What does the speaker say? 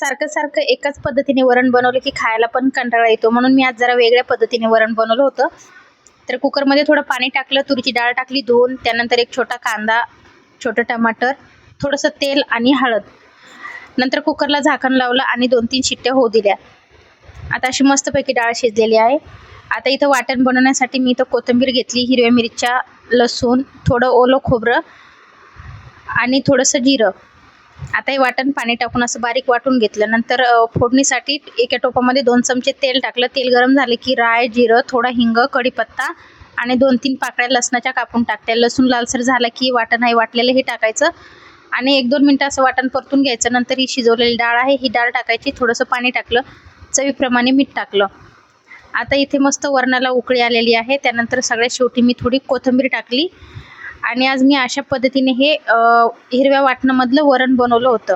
सारखं सारखं एकाच पद्धतीने वरण बनवलं की खायला पण कंटाळा येतो. म्हणून मी आज जरा वेगळ्या पद्धतीने वरण बनवलं होतं. तर कुकरमध्ये थोडं पाणी टाकलं तुरीची डाळ टाकली धुवून त्यानंतर एक छोटा कांदा छोटं टमाटर थोडंसं तेल आणि हळद. नंतर कुकरला झाकण लावलं आणि दोन तीन शिट्ट्या होऊ दिल्या. आता अशी मस्तपैकी डाळ शिजलेली आहे. आता इथं वाटण बनवण्यासाठी मी इथं कोथिंबीर घेतली हिरव्या मिरच्या लसूण थोडं ओलं खोबरं आणि थोडंसं जिरं. आता हे वाटण पाणी टाकून असं बारीक वाटून घेतलं. नंतर फोडणीसाठी एका टोपामध्ये दोन चमचे तेल टाकलं. तेल गरम झाले की राय जिरं थोडा हिंग कढीपत्ता आणि दोन तीन पाकळ्या लसणाच्या कापून टाकत्या लसूण लालसर झाला की वाटण आहे वाटलेलं हे टाकायचं आणि एक दोन मिनटं असं वाटण परतून घ्यायचं. नंतर ही शिजवलेली डाळ आहे ही डाळ टाकायची. थोडंसं पाणी टाकलं. चवीप्रमाणे मीठ टाकलं. आता इथे मस्त वरणाला उकळी आलेली आहे. त्यानंतर सगळ्यात शेवटी मी थोडी कोथिंबीर टाकली. आणि आज मी अशा पद्धतीने हे हिरव्या वाटणामधलं वरण बनवलं होतं.